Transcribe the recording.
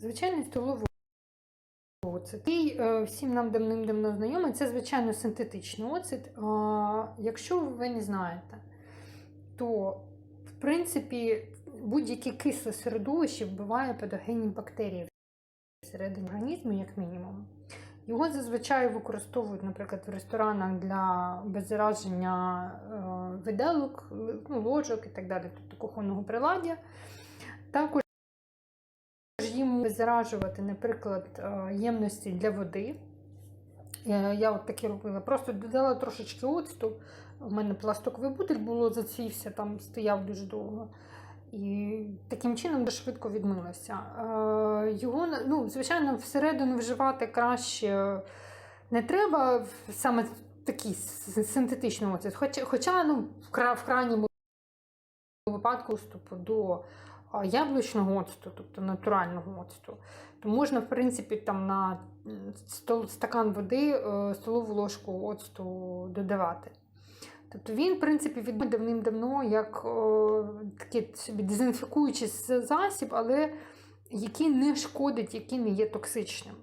Звичайний столовий оцет. І е, всім нам давним-давно знайомий, це, звичайно, синтетичний оцет. Якщо ви не знаєте, то в принципі будь-яке кисле середовище вбиває патогенні бактерії всередині організму, як мінімум. Його зазвичай використовують, наприклад, в ресторанах для беззараження е, виделок, ну, ложок і так далі, тобто кухонного приладдя. Також їм беззаражувати, наприклад, е, ємності для води. Е, Я от такі робила. Просто додала трошечки оцту. У мене пластиковий бутиль було, зацвівся, там стояв дуже довго. І таким чином дуже швидко відмилося. Е, Його, ну, звичайно, всередину вживати краще не треба саме такий синтетичний оцет. Хоча, хоча ну, в, кра- крайньому випадку вступу до яблучного оцту, тобто натурального оцту, то можна, в принципі, там на стакан води е, столову ложку оцту додавати. Тобто він, в принципі, відомий давним-давно як о, такий собі дезінфікуючий засіб, але який не шкодить, який не є токсичним.